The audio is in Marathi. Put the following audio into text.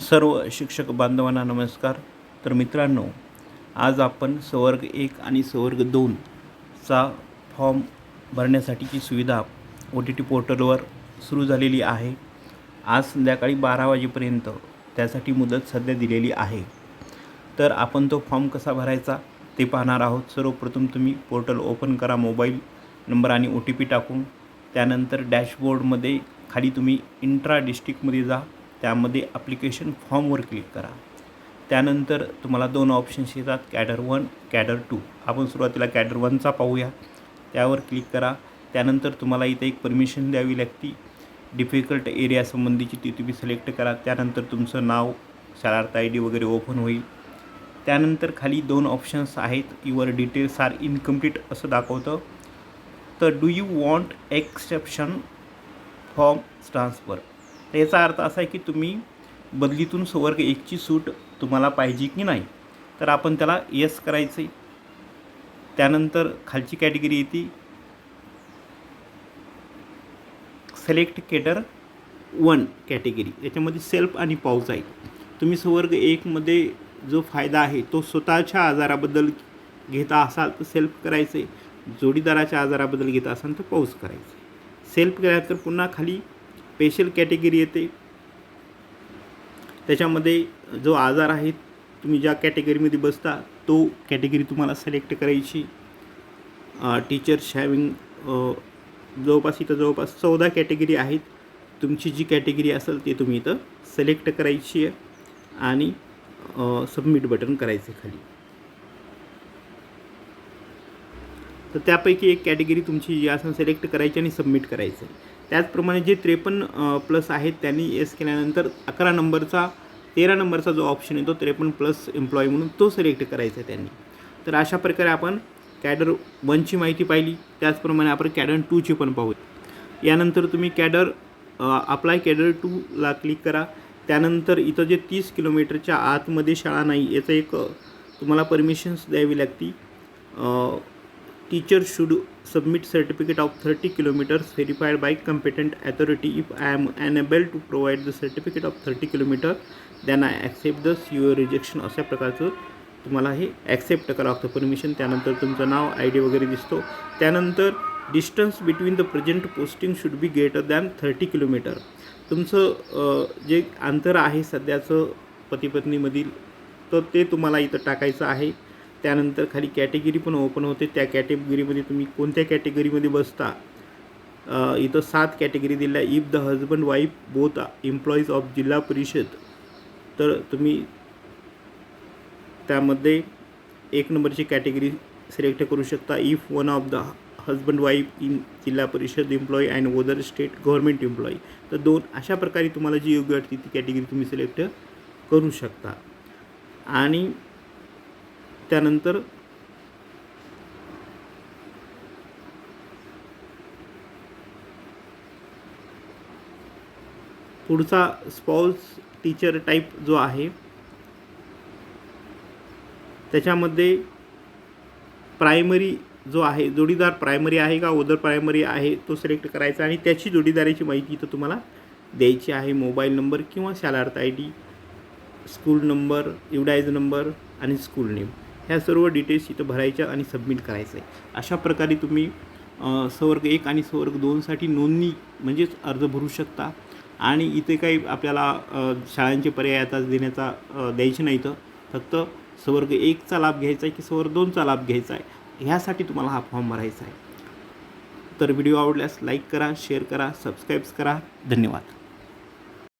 सर्व शिक्षक बांधवांना नमस्कार. तर मित्रांनो आज आपण सवर्ग एक आणि सवर्ग दोनचा फॉर्म भरण्यासाठीची सुविधा ओ टी टी पोर्टलवर सुरू झालेली आहे. आज संध्याकाळी बारा वाजेपर्यंत त्यासाठी मुदत सध्या दिलेली आहे. तर आपण तो फॉर्म कसा भरायचा ते पाहणार आहोत. सर्वप्रथम तुम्ही पोर्टल ओपन करा मोबाईल नंबर आणि ओ टी पी टाकून. त्यानंतर डॅशबोर्डमध्ये खाली तुम्ही इंट्रा डिस्ट्रिक्टमध्ये जा. त्यामध्ये ॲप्लिकेशन फॉर्मवर क्लिक करा. त्यानंतर तुम्हाला दोन ऑप्शन्स येतात कॅडर वन कॅडर टू आपण सुरुवातीला कॅडर वनचा पाहूया. त्यावर क्लिक करा. त्यानंतर तुम्हाला इथे एक परमिशन द्यावी लागती. डिफिकल्ट एरियासंबंधीची ती तुम्ही सिलेक्ट करा. त्यानंतर तुमचं नाव शालार्थ आय डी वगैरे ओपन होईल. त्यानंतर खाली दोन ऑप्शन्स आहेत. युअर डिटेल्स आर इनकम्प्लीट असं दाखवतं. तर do you want exception form transfer याचा अर्थ असा आहे की तुम्ही बदलीतून सवर्ग एकची सूट तुम्हाला पाहिजे की नाही? तर आपण त्याला येस करायचं आहे त्यानंतर खालची कॅटेगरी येते. सिलेक्ट केटर वन कॅटेगरी याच्यामध्ये सेल्फ आणि पाऊस आहे. तुम्ही सवर्ग एकमध्ये जो फायदा आहे तो स्वतःच्या आजाराबद्दल घेता असाल तर सेल्फ करायचं आहे जोडीदाराच्या आजाराबद्दल घेता असाल तर पाऊस करायचं आहे सेल्फ केल्यानंतर पुन्हा खाली स्पेशल कॅटेगरी येते. त्याच्यामध्ये जो आजार आहे तुम्ही ज्या कॅटेगरीमध्ये बसता तो कॅटेगरी तुम्हाला सिलेक्ट करायची. टीचर्स हॅविंग जवळपास इथं जवळपास चौदा कॅटेगरी आहेत. तुमची जी कॅटेगरी असेल ते तुम्ही इथं सिलेक्ट करायची आहे आणि सबमिट बटन करायचं आहे खाली. तर त्यापैकी एक कॅटेगरी तुमची जी असेल सिलेक्ट करायची आणि सबमिट करायचं आहे. त्याचप्रमाणे जे त्रेपन्न प्लस आहेत त्यांनी येस केल्यानंतर अकरा नंबरचा तेरा नंबरचा जो ऑप्शन येतो त्रेपन्न प्लस एम्प्लॉई म्हणून तो सिलेक्ट करायचा आहे त्यांनी. तर अशा प्रकारे आपण कॅडर वनची माहिती पाहिली. त्याचप्रमाणे आपण कॅडर टूची पण पाहू यानंतर तुम्ही कॅडर अप्लाय कॅडर टूला क्लिक करा. त्यानंतर इथं जे तीस किलोमीटरच्या आतमध्ये शाळा नाही याचं एक तुम्हाला परमिशन्स द्यावी लागती teacher should submit certificate of thirty kilometres verified by competent authority if I am unable to provide the certificate of thirty kilometre then I accept the your rejection अशा प्रकारचं तुम्हाला हे ॲक्सेप्ट करावं लागतं. परमिशन त्यानंतर तुमचं नाव आय डी वगैरे दिसतो. त्यानंतर distance between the present posting should be greater than thirty kilometre तुमचं जे अंतर आहे सध्याचं पतीपत्नीमधील तर ते तुम्हाला इथं टाकायचं आहे. त्यानंतर खाली कॅटेगरी पण ओपन होते. त्या कॅटेगरीमध्ये तुम्ही कोणत्या कॅटेगरीमध्ये बसता? इथं सात कॅटेगरी दिल्या. If the husband wife both employees of Zilla Parishad. तर तुम्ही त्यामध्ये एक नंबरची कॅटेगरी सिलेक्ट करू शकता. If one of the husband wife in Zilla Parishad employee and other state government employee तर दोन अशा प्रकारे तुम्हाला जी योग्य वाटते ती कॅटेगरी तुम्ही सिलेक्ट करू शकता. आणि त्यानंतर पुढचा स्पॉल्स टीचर टाईप जो आहे त्याच्यामध्ये प्रायमरी जो आहे जोडीदार प्रायमरी आहे का ओदर प्रायमरी आहे तो सिलेक्ट करायचा आणि त्याची जोडीदाराची माहिती इथं तुम्हाला द्यायची आहे. मोबाईल नंबर किंवा Shalarth I D school number UDISE number आणि स्कूल नेम ह्या सर्व डिटेल्स इथं भरायच्या आणि सबमिट करायचं आहे अशा प्रकारे तुम्ही सवर्ग एक आणि सवर्ग दोनसाठी नोंदणी म्हणजेच अर्ज भरू शकता. आणि इथे काही आपल्याला शाळांचे पर्याय आता देण्याचा द्यायचे नाही इथं. फक्त सवर्ग एकचा लाभ घ्यायचा आहे की सवर्ग दोनचा लाभ घ्यायचा आहे ह्यासाठी तुम्हाला हा फॉर्म भरायचा आहे तर व्हिडिओ आवडल्यास लाईक करा शेअर करा सबस्क्राईब्स करा. धन्यवाद.